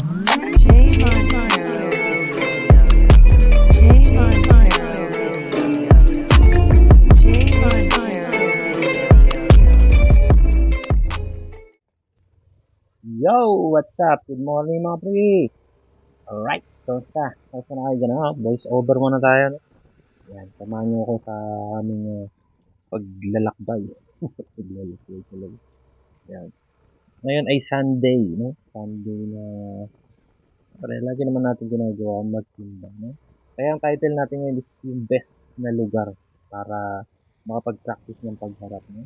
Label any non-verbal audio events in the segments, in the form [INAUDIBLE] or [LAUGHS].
Yo! What's up? Good morning mga pre! Alright, kamusta? Kamusta na kayo dyan ha? Voice over muna tayo. No? Yan, samahan niyo ako sa aming uh, paglalakbay. [LAUGHS] paglalakbay talaga. Yan. Ngayon ay Sunday, no? Sunday na... Pare, lagi naman natin ginagawa magsimba, no? Kaya ang title natin ngayon is yung best na lugar para makapag-practice ng pagharap, no?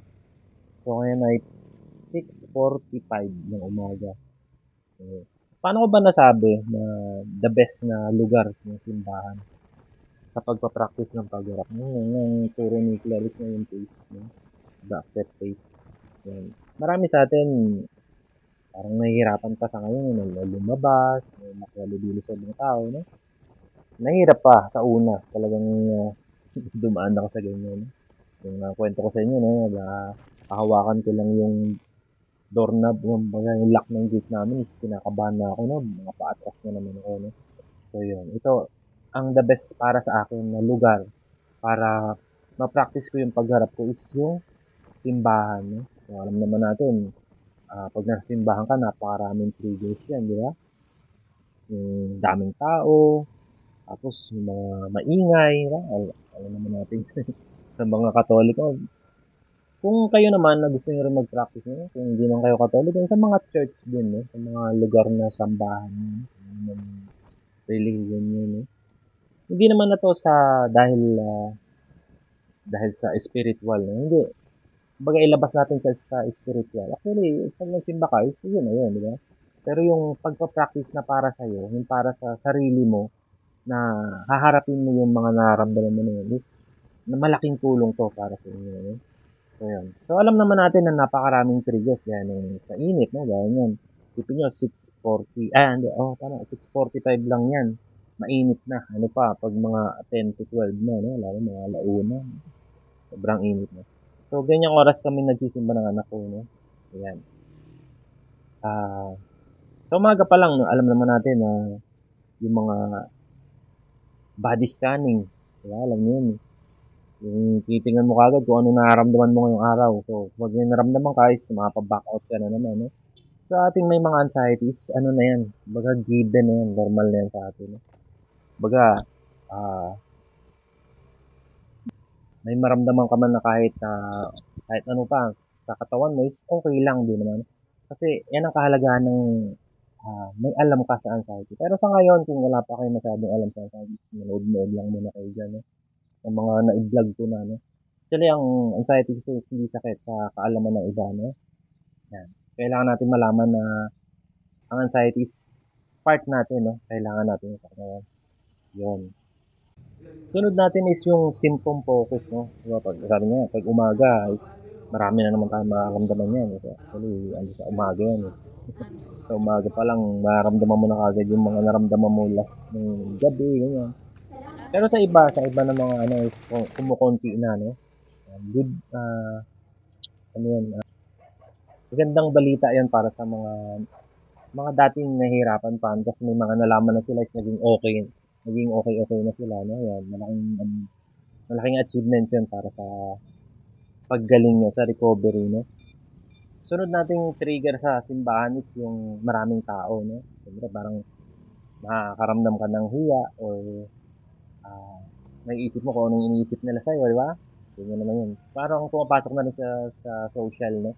So ngayon ay 6.45 ng umaga. So, paano ko ba nasabi na the best na lugar ng simbahan sa pagpa-practice ng pagharap? Yung, yung turo ni Clarice na yung no? the accept pace. Yan. Marami sa atin, parang nahihirapan pa sa ngayon, no? lumabas, may makalibilo sa ibang tao, no? Nahirap pa sa una, talagang uh, [LAUGHS] dumaan ako sa ganyan, no? Yung uh, kwento ko sa inyo, no? Na, kahawakan ko lang yung doorknob, kumbaga yung lock ng gate namin is kinakabahan na ako, no? Mga paatras na naman ako, no? So, yun. Ito, ang the best para sa akin na lugar para ma-practice ko yung pagharap ko is yung simbahan, no? So, alam naman natin, ah, pag nasa simbahan ka, napakaraming triggers yan, di ba? Yung daming tao, tapos yung mga maingay, di ba? Al- alam naman natin [LAUGHS] sa mga katoliko, kung kayo naman na gusto niyo rin mag-practice no? kung hindi man kayo Katoliko, sa mga church din, no? sa mga lugar na sambahan, no? ng religion yun, no? Hindi naman na to sa dahil ah, dahil sa spiritual, no? Hindi. Baga ilabas natin sa, sa spiritual. Actually, pag nagsimba ka, is yun na yun, di ba? Pero yung pagpa-practice na para sa iyo, yung para sa sarili mo, na haharapin mo yung mga nararamdaman mo na yun, is na malaking tulong to para sa inyo. No? So, yun. So, alam naman natin na napakaraming triggers. Yan, yung sa init, no? Gaya yan. Isipin nyo, 6.40. Ah, hindi. Oh, tama. 6.45 lang yan. Mainit na. Ano pa, pag mga 10 to 12 na, no? Lalo mga launa. Sobrang init na. So, ganyang oras kami nagsisimba ng anak ko, no? Ayan. Ah, sa umaga pa lang, no, alam naman natin na yung mga body scanning. Diba? Alam niyo yun. Yung titingnan mo kagad kung ano nararamdaman mo ngayong araw. So, pag may naramdaman ka, is mapa-back out ka na naman, no? Sa ating may mga anxieties, ano na yan? Baga, given na yan. Normal na yan sa atin, no? Baga, ah, may maramdaman ka man na kahit na kahit ano pa sa katawan mo is okay lang din naman. Kasi yan ang kahalagahan ng ah, may alam ka sa anxiety. Pero sa ngayon, kung wala pa kayo masyadong alam sa anxiety, manood-nood lang muna kayo dyan, no? Ang mga na-vlog ko na, no? Actually, ang anxiety kasi hindi sakit sa kaalaman ng iba, no? Yan. Kailangan natin malaman na ang anxiety is part natin, no? Kailangan natin katawan. Yun. Sunod natin is yung symptom focus, no? Diba, pag, sabi niya, pag umaga, marami na naman tayong mararamdaman yan. Kasi actually, ano sa umaga yan, eh. [LAUGHS] sa umaga pa lang, mararamdaman mo na kagad yung mga naramdaman mo last ng gabi, ganyan. Pero sa iba, sa iba ng mga ano, kumukonti na, no? Um, Good, ah, ano yan, ah, magandang balita yan para sa mga mga dating nahihirapan pa kasi may mga nalaman na sila is naging okay naging okay okay na sila no yan malaking um, malaking achievement yun para sa paggaling niya sa recovery no sunod nating trigger sa simbahan is yung maraming tao no Siyempre parang makakaramdam ka ng hiya or ah naiisip mo kung anong iniisip nila sa'yo, di ba? Ganyan naman yun. Parang pumapasok na rin sa, sa social, no?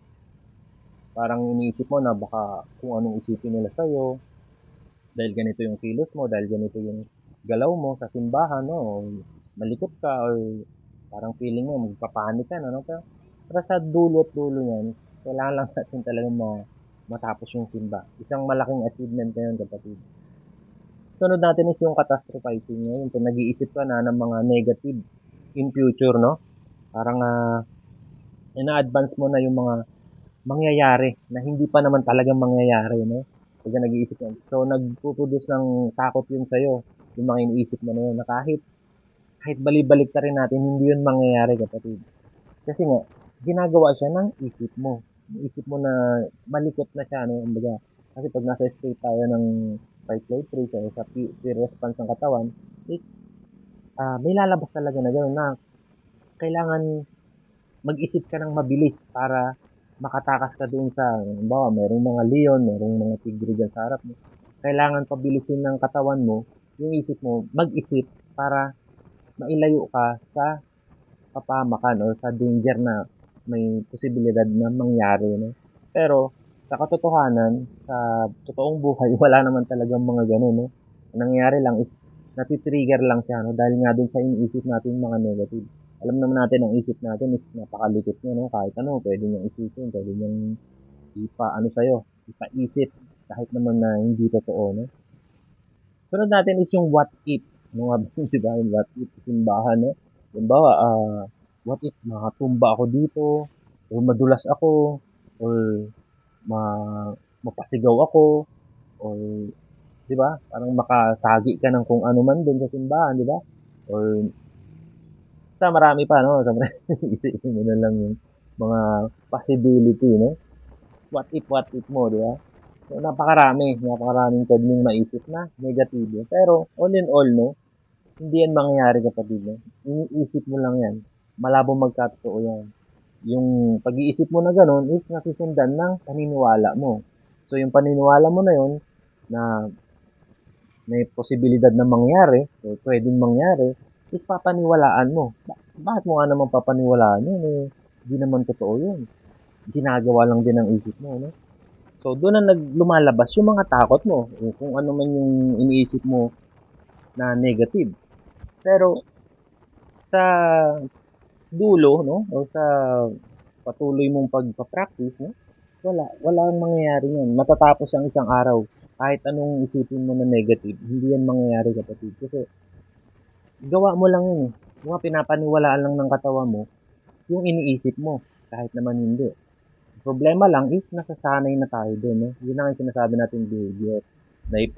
Parang iniisip mo na baka kung anong isipin nila sa'yo, dahil ganito yung kilos mo, dahil ganito yung galaw mo sa simbahan, no? Malikot ka, or parang feeling mo, magpapanik ka, no? Pero, pero sa dulo at dulo yan, kailangan lang natin talagang ma, matapos yung simba. Isang malaking achievement na yun, kapatid. Sunod natin is yung catastrophizing niya. Yung nag-iisip ka na ng mga negative in future, no? Parang ah ina-advance mo na yung mga mangyayari na hindi pa naman talagang mangyayari, no? Pag nag-iisip ka. So, nagpo-produce ng takot yun sa'yo. Yung mga iniisip mo na yun na kahit kahit balibalik ka rin natin, hindi yun mangyayari, kapatid. Kasi nga, ginagawa siya ng isip mo. Isip mo na malikot na siya, no? Kumbaga, Kasi pag nasa state tayo ng fight flight freeze o sa fe- fear response ng katawan, is, ah, may lalabas talaga na gano'n na kailangan mag-isip ka ng mabilis para makatakas ka doon sa, bawa, merong mga leon, merong mga tigre dyan sa harap mo. Kailangan pabilisin ng katawan mo, yung isip mo, mag-isip para mailayo ka sa kapamakan o sa danger na may posibilidad na mangyari. No? Pero, sa katotohanan, sa totoong buhay, [LAUGHS] wala naman talagang mga ganun. No? Ang nangyayari lang is, natitrigger lang siya no? dahil nga dun sa iniisip natin mga negative. Alam naman natin ang isip natin is napakalikot niya, no? Kahit ano, pwede niyang isipin, pwede niyang ipa, ano sa'yo, ipaisip, kahit naman na hindi totoo, no? Sunod natin is yung what if. Ano nga ba? Yung [LAUGHS] what if sa simbahan, no? Halimbawa, ah, what if makatumba ako dito, or madulas ako, or ma mapasigaw ako, or, di ba? Parang makasagi ka ng kung ano man dun sa simbahan, di ba? Or, basta marami pa, no? [LAUGHS] Isipin mo na lang yung mga possibility, no? What if, what if mo, di ba? So, napakarami, napakaraming pwede mong maisip na negatibo. Pero, all in all, no? Hindi yan mangyayari kapatid, no? Iniisip mo lang yan. Malabo magkatotoo yan. Yung pag-iisip mo na ganun is nasusundan ng paniniwala mo. So, yung paniniwala mo na yun, na may posibilidad na mangyari, o pwedeng mangyari, is papaniwalaan mo. Ba- bakit mo nga naman papaniwalaan yun? Eh, hindi naman totoo yun. Ginagawa lang din ng isip mo, no? So, doon na naglumalabas yung mga takot mo, kung ano man yung iniisip mo na negative. Pero, sa dulo, no, o sa patuloy mong pagpa-practice, no, wala, wala ang mangyayari yan. Matatapos ang isang araw. Kahit anong isipin mo na negative, hindi yan mangyayari kapatid. Kasi, gawa mo lang yun. eh. Mga pinapaniwalaan lang ng katawan mo, yung iniisip mo, kahit naman hindi. Problema lang is nasasanay na tayo doon. No? Yun ang sinasabi natin behavior. Na if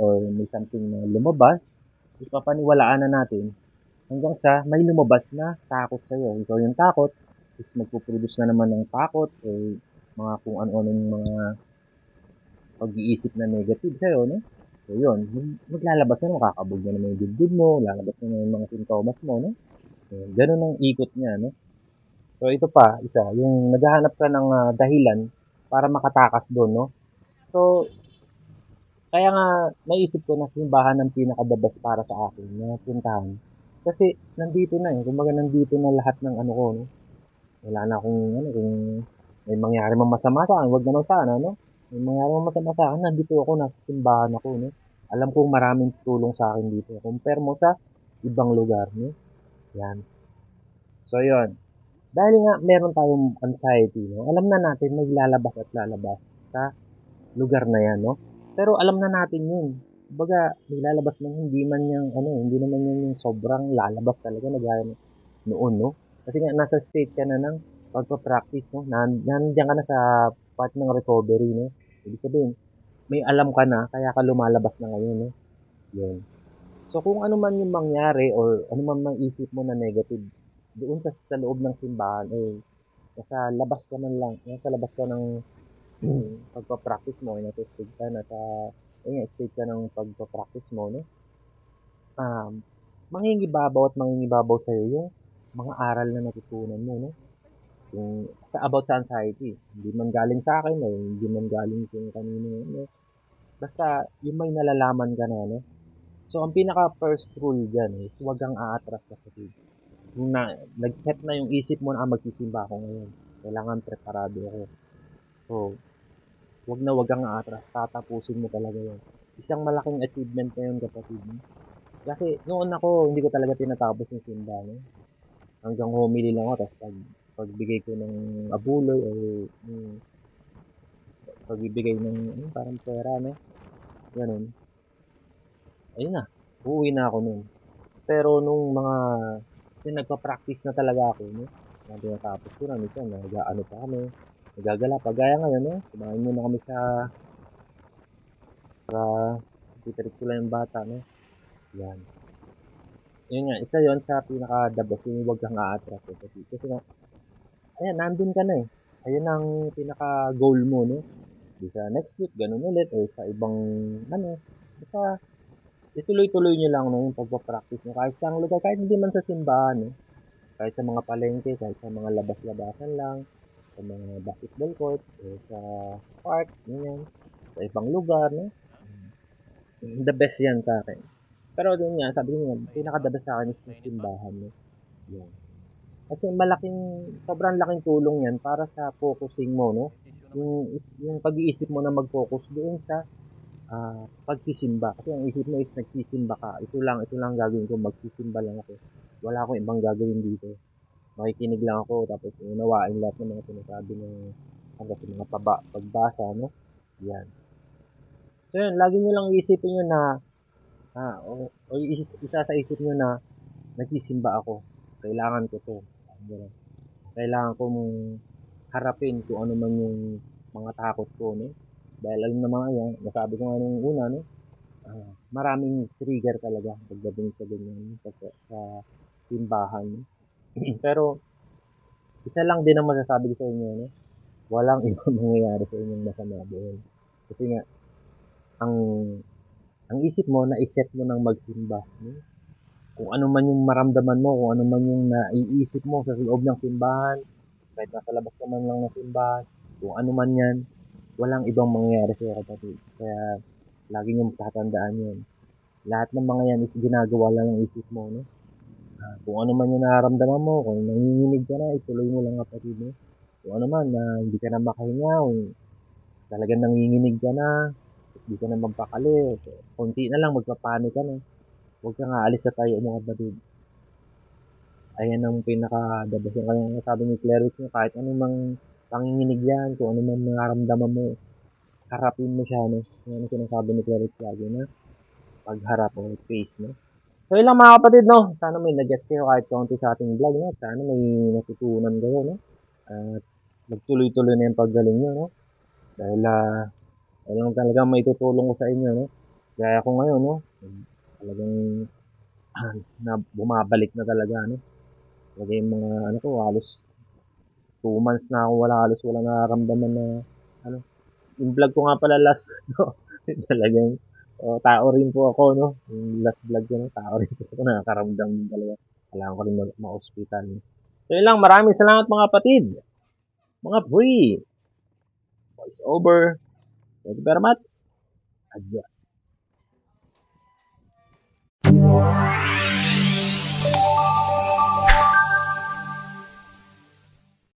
or may something na lumabas, is papaniwalaan na natin hanggang sa may lumabas na takot sa'yo. Ikaw yung takot, is magpuproduce na naman ng takot o mga kung ano-anong mga pag-iisip na negative sa'yo, no? So, yun. Mag- Maglalabas na, makakabog na naman yung dibdib mo, lalabas na naman yung mga sintomas mo, no? So, ganun ang ikot niya, no? So, ito pa, isa, yung naghahanap ka ng ah, dahilan para makatakas doon, no? So, kaya nga, naisip ko na simbahan ng pinakadabas para sa akin na puntahan. Kasi, nandito na eh. Kumbaga, nandito na lahat ng ano ko, no? Wala na akong, ano, kung may mangyari mang masama sa akin, wag naman sana, no? May mangyari mang masama sa akin, nandito ako, nasa simbahan ako, no? Alam kong maraming tulong sa akin dito. Compare mo sa ibang lugar, no? Yan. So, yon dahil nga meron tayong anxiety, no? alam na natin may lalabas at lalabas sa lugar na yan, no? Pero alam na natin yun. Baga, may lalabas man hindi man yung, ano, hindi naman yan yung sobrang lalabas talaga na gaya noon, no? Kasi nga, nasa state ka na ng pagpa-practice, no? Nan nandiyan ka na sa part ng recovery, no? Ibig sabihin, may alam ka na, kaya ka lumalabas na ngayon, no? Yun. So, kung ano man yung mangyari or ano man mang isip mo na negative doon sa, sa loob ng simbahan, eh, nasa labas ka man lang, nasa labas ka ng [CLEARS THROAT] pagpa-practice mo, eh, stage ka, nasa, nga, stage ka ng pagpa-practice mo, no? Um, mangingibabaw at mangingibabaw sa'yo yung mga aral na natutunan mo, no? Yung, sa about sa anxiety, hindi man galing sa akin, o hindi man galing kung kanino, no? Basta, yung may nalalaman ka na, no? So, ang pinaka first rule dyan is huwag kang aatras sa yung na, nag-set na yung isip mo na ah, magsisimba ako ngayon. Kailangan preparado ako. So, wag na wag kang aatras. Tatapusin mo talaga yun. Isang malaking achievement na yun, kapatid. Kasi, noon ako, hindi ko talaga tinatapos yung simba. No? Hanggang humili lang ako. Tapos, pag, pagbigay ko ng abuloy o yung pagbibigay ng ano, parang pera, no? Ganun. Ayun na. Uuwi na ako nun. Pero nung mga yung nagpa-practice na talaga ako, no? Na tinatapos ko na, minsan, nag-ano pa kami, nagagala pa. Gaya ngayon, no? Kumain muna kami sa para titirik ko lang yung bata, no? Yan. Yun nga, isa yon sa pinaka-dabas yung huwag kang a-attract. Eh. Kasi, kasi nga, ayan, nandun ka na eh. Ayun ang pinaka-goal mo, no? Di sa next week, ganun ulit. O sa ibang, ano, basta ituloy-tuloy nyo lang no, yung pagpapractice nyo. Kahit sa lugar, kahit hindi man sa simbahan, no? kahit sa mga palengke, kahit sa mga labas-labasan lang, sa mga basketball court, o sa park, ganyan, sa ibang lugar, no? The best yan sa akin. Pero din nga, sabi ko nga, pinaka-the best sa akin is yung simbahan, no? Yan. Kasi malaking, sobrang laking tulong yan para sa focusing mo, no? Yung, yung pag-iisip mo na mag-focus doon sa ah pagsisimba. Kasi ang isip mo is nagsisimba ka. Ito lang, ito lang gagawin ko, magsisimba lang ako. Wala akong ibang gagawin dito. Makikinig lang ako, tapos unawain lahat ng mga sinasabi ng hanggang sa mga paba, pagbasa, no? Yan. So yun, lagi nyo lang isipin nyo na, ah, o, o is, isa sa isip nyo na, nagsisimba ako. Kailangan ko to. Kailangan ko mong harapin kung ano man yung mga takot ko, no? Dahil alam naman yan, nasabi ko nga nung una, no? Ah, maraming trigger talaga pagdating sa ganyan, sa, sa simbahan. no? [CLEARS THROAT] Pero, isa lang din ang masasabi ko sa inyo, no? Walang [LAUGHS] ibang mangyayari sa inyong masama doon. Kasi nga, ang ang isip mo, na-set mo ng magsimba. No? Kung ano man yung maramdaman mo, kung ano man yung naiisip mo sa loob ng simbahan, kahit nasa labas ka man lang ng simbahan, kung ano man yan, walang ibang mangyayari sa'yo kapatid. Kaya, lagi nyo tatandaan yun. Lahat ng mga yan is ginagawa lang ng isip mo, no? Ah, kung ano man yung nararamdaman mo, kung nanginginig ka na, ituloy mo lang kapatid, no? Kung ano man, na hindi ka na makahinga, kung talagang nanginginig ka na, hindi ka na magpakali, so, konti na lang, magpapanik ka na. Huwag ka nga alis sa tayo mo kapatid. Ayan ang pinaka-dabas yung kanyang sabi ni Claire Wicks, kahit ano mang panginginig yan, kung ano man nararamdaman mo, harapin mo siya, no? Yan ang sinasabi ni Claire Wicks lagi na pagharap o face, no? So, yun lang mga kapatid, no? Sana may nag-get kayo kahit kaunti sa ating vlog, no? Sana may natutunan kayo, no? At magtuloy-tuloy na yung paggaling nyo, no? Dahil, ah, uh, lang talaga may tutulong ko sa inyo, no? Gaya ko ngayon, no? Talagang, ah, [CLEARS THROAT] na bumabalik na talaga, no? Talaga yung mga, ano ko, halos 2 months na ako wala halos wala nararamdaman na ano. Yung vlog ko nga pala last [LAUGHS] no talagang oh, tao rin po ako no. Yung last vlog ko no tao rin po ako nakakaramdam din talaga kailangan ko rin mag- ma-hospital. No? so yun lang. Maraming salamat mga kapatid. Mga pre voice over. Thank you very much. Adios